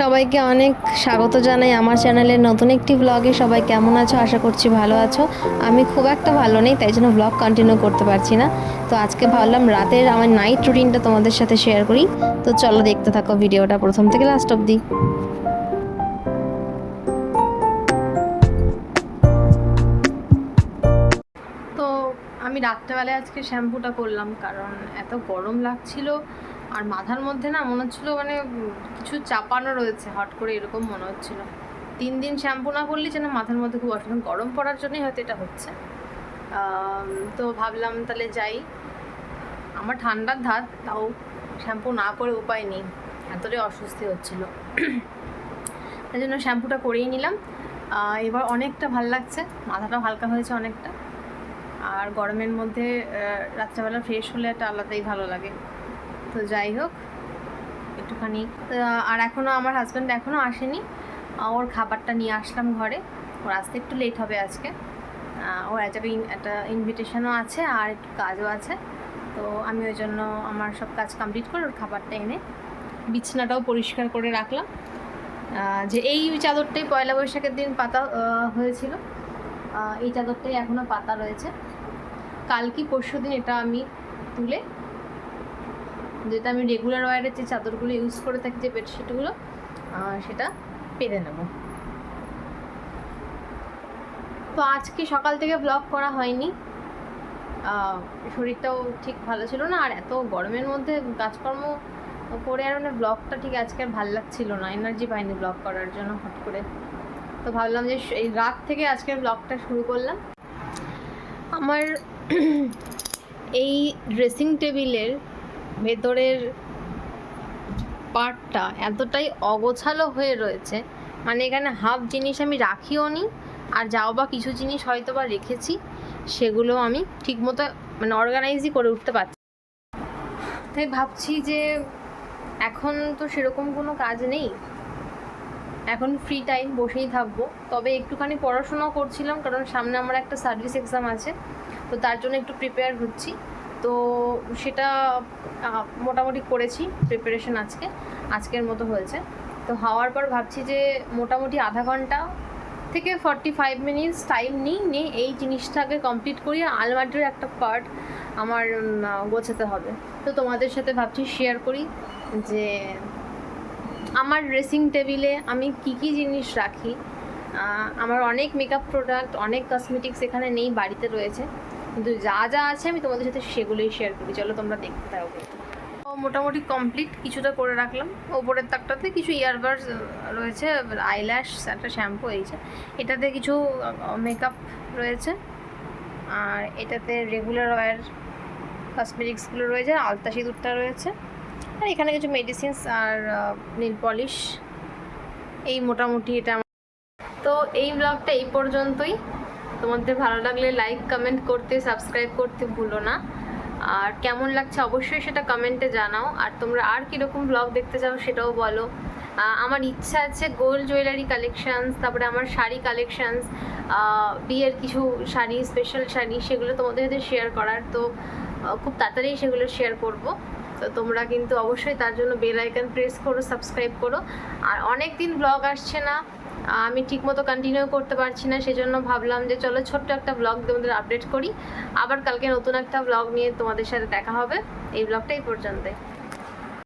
সবাইকে অনেক স্বাগত জানাই আমার চ্যানেলের নতুন একটি ব্লগে সবাই কেমন আছো? আশা করছি ভালো আছো। আমি খুব একটা ভালো নেই, তাই জন্য ব্লগ কন্টিনিউ করতে পারছি না। তো আজকে ভাবলাম রাতের আমার নাইট রুটিনটা তোমাদের সাথে শেয়ার করি। তো চলো দেখতে থাকো ভিডিওটা প্রথম থেকে লাস্ট অবধি। তো আমি রাত্রেবেলায় আজকে শ্যাম্পুটা করলাম, কারণ এত গরম লাগছিল। আর মাথার মধ্যে না মনে হচ্ছিল মানে কিছু চাপানো রয়েছে, হট করে এরকম মনে হচ্ছিল। তিন দিন শ্যাম্পু না করলে যেন মাথার মধ্যে খুব অসুবিধা গরম পড়ার জন্যই হয়তো এটা হচ্ছে। তো ভাবলাম তাহলে যাই। আমার ঠান্ডার ধাত, তাও শ্যাম্পু না করে উপায় নেই। এতটাই অস্বস্তি হচ্ছিল। তাই জন্য শ্যাম্পুটা করেই নিলাম। এবার অনেকটা ভালো লাগছে। মাথাটাও হালকা হয়েছে অনেকটা। আর গরমের মধ্যে রাত্রেবেলা ফ্রেশ হলে একটা আলাদাই ভালো লাগে। তো যাই হোক, একটুখানি আর এখনও আমার হাজব্যান্ড এখনও আসেনি। ওর খাবারটা নিয়ে আসলাম ঘরে। ওর আসতে একটু লেট হবে আজকে। ওর একটা একটা ইনভিটেশনও আছে আর একটু কাজও আছে। তো আমি ওই জন্য আমার সব কাজ কমপ্লিট করে ওর খাবারটা এনে বিছানাটাও পরিষ্কার করে রাখলাম। যে এই চাদরটাই পয়লা বৈশাখের দিন পাতা হয়েছিল। এই চাদরটাই এখনও পাতা রয়েছে। কাল কি পরশু দিন এটা আমি তুলে যেটা আমি রেগুলার ওয়ারের যে চাদরগুলো ইউজ করে থাকি যে বেডশিটগুলো সেটা পেরে নেব। তো আজকে সকাল থেকে ব্লগ করা হয়নি। শরীরটাও ঠিক ভালো ছিল না, আর এত গরমের মধ্যে কাজকর্ম করে আর মানে ব্লগটা ঠিক আজকে আর ভালো লাগছিল না এনার্জি পাইনি ব্লগ করার জন্য হট করে। তো ভাবলাম যে এই রাত থেকে আজকের ব্লগটা শুরু করলাম। আমার এই ড্রেসিং টেবিলের ভেতরের পার্টটা এতটাই অগোছালো হয়ে রয়েছে। মানে এখানে হাফ জিনিস আমি রাখিও নি, আর যাও বা কিছু জিনিস হয়তো বা রেখেছি, সেগুলো আমি ঠিকমতো মানে অর্গানাইজই করে উঠতে পারছি তাই ভাবছি যে এখন তো সেরকম কোনো কাজ নেই। এখন ফ্রি টাইম বসেই থাকব। তবে একটুখানি পড়াশোনা করছিলাম, কারণ সামনে আমার একটা সার্ভিস এক্সাম আছে, তো তার জন্য একটু প্রিপেয়ার হচ্ছি। তো সেটা মোটামুটি করেছি প্রিপারেশন আজকে, আজকের মতো হয়েছে। তো হওয়ার পর ভাবছি যে মোটামুটি আধা ঘণ্টা থেকে ফর্টি ফাইভ মিনিটস টাইম নিই, নিয়ে এই জিনিসটাকে কমপ্লিট করি আলমারির একটা পার্ট আমার গোছাতে হবে। তো তোমাদের সাথে ভাবছি শেয়ার করি যে আমার ড্রেসিং টেবিলে আমি কি কি জিনিস রাখি। আমার অনেক মেকআপ প্রোডাক্ট অনেক কসমেটিক্স এখানে নেই, বাড়িতে রয়েছে। কিন্তু যা যা আছে আমি তোমাদের সাথে সেগুলোই শেয়ার করি। চলো তোমরা দেখতে থাকো। তো মোটামুটি কমপ্লিট কিছুটা করে রাখলাম। ওপরের তাকটাতে কিছু ইয়ারবাডস রয়েছে আইল্যাশ একটা শ্যাম্পু এই যে। এটাতে কিছু মেকআপ রয়েছে। আর এটাতে রেগুলার ওয়্যার কসমেটিক্সগুলো রয়েছে আলতা সিঁদুরটা রয়েছে। আর এখানে কিছু মেডিসিনস আর নীল পলিশ এই মোটামুটি এটা তো এই ব্লগটা এই পর্যন্তই। তোমাদের ভালো লাগলে লাইক কমেন্ট করতে সাবস্ক্রাইব করতে ভুলো না। আর কেমন লাগছে অবশ্যই সেটা কমেন্টে জানাও। আর তোমরা আর কীরকম ব্লগ দেখতে চাও সেটাও বলো। আমার ইচ্ছা আছে গোল্ড জুয়েলারি কালেকশানস তারপরে আমার শাড়ি কালেকশানস বিয়ের কিছু শাড়ি স্পেশাল শাড়ি, সেগুলো তোমাদের সাথে শেয়ার করার। তো খুব তাড়াতাড়ি সেগুলো শেয়ার করব। তো তোমরা কিন্তু অবশ্যই তার জন্য বেল আইকন প্রেস করো সাবস্ক্রাইব করো। আর অনেক দিন ব্লগ আসছে না। আমি ঠিকমতো কন্টিনিউ করতে পারছি না, সেজন্য ভাবলাম যে চলো ছোট্ট একটা ব্লগ তোমাদের আপডেট করি। আবার কালকে নতুন একটা ব্লগ নিয়ে তোমাদের সাথে দেখা হবে। এই ব্লগটা এই পর্যন্তই।